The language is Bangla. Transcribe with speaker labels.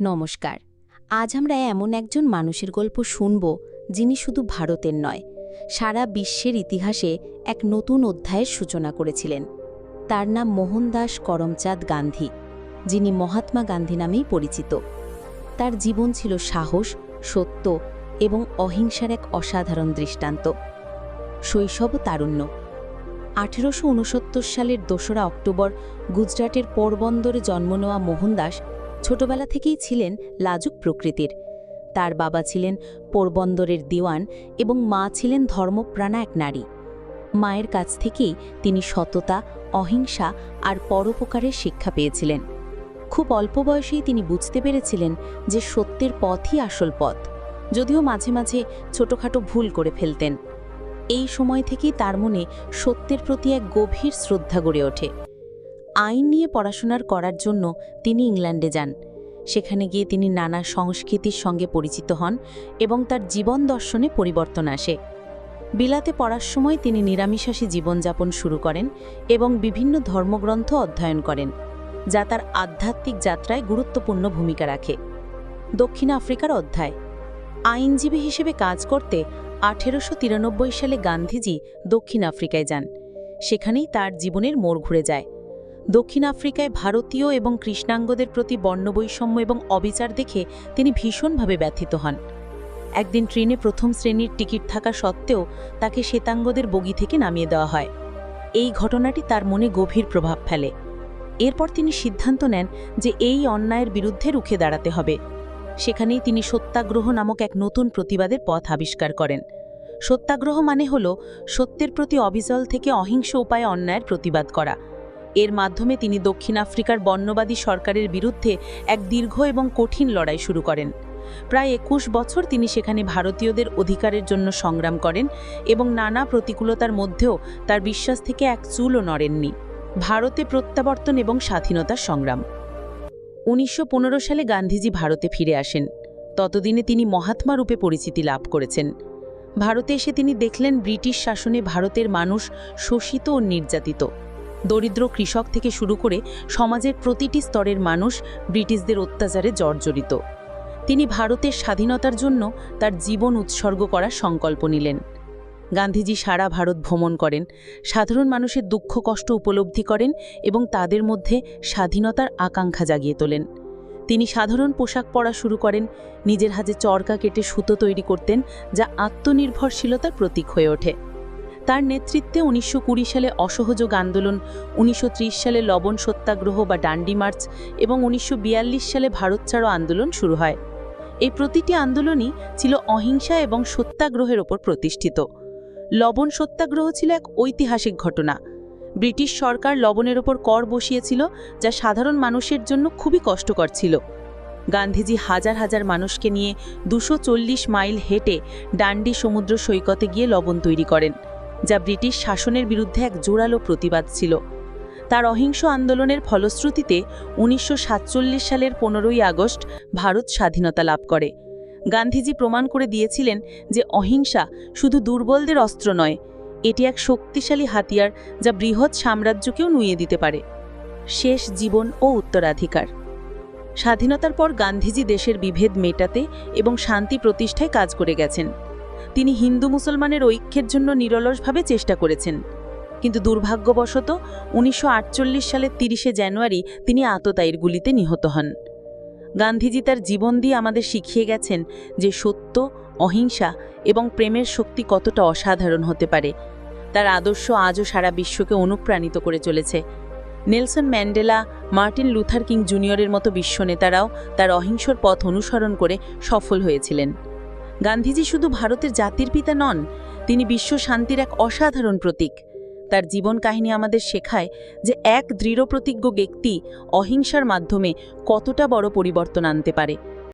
Speaker 1: নমস্কার। আজ আমরা এমন একজন মানুষের গল্প শুনব, যিনি শুধু ভারতের নয়, সারা বিশ্বের ইতিহাসে এক নতুন অধ্যায়ের সূচনা করেছিলেন। তার নাম মোহনদাস করমচাঁদ গান্ধী, যিনি মহাত্মা গান্ধী নামেই পরিচিত। তার জীবন ছিল সাহস, সত্য এবং অহিংসার এক অসাধারণ দৃষ্টান্ত। শৈশব তারুণ্য। আঠেরোশো উনসত্তর সালের দোসরা অক্টোবর গুজরাটের পোরবন্দরে জন্ম নেওয়া মোহনদাস ছোটবেলা থেকেই ছিলেন লাজুক প্রকৃতির। তার বাবা ছিলেন পোরবন্দরের দিওয়ান এবং মা ছিলেন ধর্মপ্রাণা এক নারী। মায়ের কাছ থেকেই তিনি সততা, অহিংসা আর পরোপকারের শিক্ষা পেয়েছিলেন। খুব অল্প বয়সেই তিনি বুঝতে পেরেছিলেন যে সত্যের পথই আসল পথ, যদিও মাঝে মাঝে ছোটখাটো ভুল করে ফেলতেন। এই সময় থেকেই তার মনে সত্যের প্রতি এক গভীর শ্রদ্ধা গড়ে ওঠে। আইন নিয়ে পড়াশোনার করার জন্য তিনি ইংল্যান্ডে যান। সেখানে গিয়ে তিনি নানা সংস্কৃতির সঙ্গে পরিচিত হন এবং তার জীবন দর্শনে পরিবর্তন আসে। বিলাতে পড়ার সময় তিনি নিরামিষাসী জীবনযাপন শুরু করেন এবং বিভিন্ন ধর্মগ্রন্থ অধ্যয়ন করেন, যা তার আধ্যাত্মিক যাত্রায় গুরুত্বপূর্ণ ভূমিকা রাখে। দক্ষিণ আফ্রিকার অধ্যায়। আইনজীবী হিসেবে কাজ করতে আঠেরোশো তিরানব্বই সালে গান্ধীজি দক্ষিণ আফ্রিকায় যান। সেখানেই তার জীবনের মোড় ঘুরে যায়। দক্ষিণ আফ্রিকায় ভারতীয় এবং কৃষ্ণাঙ্গদের প্রতি বর্ণবৈষম্য এবং অবিচার দেখে তিনি ভীষণভাবে ব্যথিত হন। একদিন ট্রেনে প্রথম শ্রেণির টিকিট থাকা সত্ত্বেও তাকে শ্বেতাঙ্গদের বগি থেকে নামিয়ে দেওয়া হয়। এই ঘটনাটি তার মনে গভীর প্রভাব ফেলে। এরপর তিনি সিদ্ধান্ত নেন যে এই অন্যায়ের বিরুদ্ধে রুখে দাঁড়াতে হবে। সেখানেই তিনি সত্যাগ্রহ নামক এক নতুন প্রতিবাদের পথ আবিষ্কার করেন। সত্যাগ্রহ মানে হল সত্যের প্রতি অবিচল থেকে অহিংস উপায়ে অন্যায়ের প্রতিবাদ করা। এর মাধ্যমে তিনি দক্ষিণ আফ্রিকার বর্ণবাদী সরকারের বিরুদ্ধে এক দীর্ঘ এবং কঠিন লড়াই শুরু করেন। প্রায় একুশ বছর তিনি সেখানে ভারতীয়দের অধিকারের জন্য সংগ্রাম করেন এবং নানা প্রতিকূলতার মধ্যেও তার বিশ্বাস থেকে এক চুলও নড়েননি। ভারতে প্রত্যাবর্তন এবং স্বাধীনতার সংগ্রাম। উনিশশো পনেরো সালে গান্ধীজি ভারতে ফিরে আসেন। ততদিনে তিনি মহাত্মা রূপে পরিচিতি লাভ করেছেন। ভারতে এসে তিনি দেখলেন ব্রিটিশ শাসনে ভারতের মানুষ শোষিত ও নির্যাতিত। দরিদ্র কৃষক থেকে শুরু করে সমাজের প্রতিটি স্তরের মানুষ ব্রিটিশদের অত্যাচারে জর্জরিত। তিনি ভারতের স্বাধীনতার জন্য তার জীবন উৎসর্গ করার সংকল্প নিলেন। গান্ধীজি সারা ভারত ভ্রমণ করেন, সাধারণ মানুষের দুঃখ, কষ্ট উপলব্ধি করেন এবং তাদের মধ্যে স্বাধীনতার আকাঙ্ক্ষা জাগিয়ে তোলেন। তিনি সাধারণ পোশাক পরা শুরু করেন, নিজের হাতে চরকা কেটে সুতো তৈরি করতেন যা আত্মনির্ভরশীলতার প্রতীক হয়ে ওঠে। তার নেতৃত্বে উনিশশো কুড়ি সালে অসহযোগ আন্দোলন, উনিশশো ত্রিশ সালে লবণ সত্যাগ্রহ বা ডান্ডি মার্চ এবং উনিশশো বিয়াল্লিশ সালে ভারত ছাড়ো আন্দোলন শুরু হয়। এই প্রতিটি আন্দোলনই ছিল অহিংসা এবং সত্যাগ্রহের ওপর প্রতিষ্ঠিত। লবণ সত্যাগ্রহ ছিল এক ঐতিহাসিক ঘটনা। ব্রিটিশ সরকার লবণের ওপর কর বসিয়েছিল, যা সাধারণ মানুষের জন্য খুবই কষ্টকর ছিল। গান্ধীজি হাজার হাজার মানুষকে নিয়ে দুশো মাইল হেঁটে ডান্ডি সমুদ্র সৈকতে গিয়ে লবণ তৈরি করেন। যা ব্রিটিশ শাসনের বিরুদ্ধে এক জোরালো প্রতিবাদ ছিল। তার অহিংস আন্দোলনের ফলশ্রুতিতে উনিশশো সাতচল্লিশ সালের পনেরোই আগস্ট ভারত স্বাধীনতা লাভ করে। গান্ধীজি প্রমাণ করে দিয়েছিলেন যে অহিংসা শুধু দুর্বলদের অস্ত্র নয়, এটি এক শক্তিশালী হাতিয়ার যা বৃহৎ সাম্রাজ্যকেও নুইয়ে দিতে পারে। শেষ জীবন ও উত্তরাধিকার। স্বাধীনতার পর গান্ধীজি দেশের বিভেদ মেটাতে এবং শান্তি প্রতিষ্ঠায় কাজ করে গেছেন। তিনি হিন্দু মুসলমানের ঐক্যের জন্য নিরলসভাবে চেষ্টা করেছেন। কিন্তু দুর্ভাগ্যবশত, উনিশশো আটচল্লিশ সালের তিরিশে জানুয়ারি তিনি আততায়ীর গুলিতে নিহত হন। গান্ধীজি তার জীবন দিয়ে আমাদের শিখিয়ে গেছেন যে সত্য, অহিংসা এবং প্রেমের শক্তি কতটা অসাধারণ হতে পারে। তার আদর্শ আজও সারা বিশ্বকে অনুপ্রাণিত করে চলেছে। Nelson Mandela, Martin Luther King জুনিয়রের মতো বিশ্বনেতারাও তার অহিংসর পথ অনুসরণ করে সফল হয়েছিলেন। গান্ধীজি শুধু ভারতের জাতির পিতা নন, তিনি বিশ্ব শান্তির এক অসাধারণ প্রতীক। তার জীবন কাহিনী আমাদের শেখায় যে এক দৃঢ় প্রতিজ্ঞ ব্যক্তি অহিংসার মাধ্যমে কতটা বড় পরিবর্তন আনতে পারে।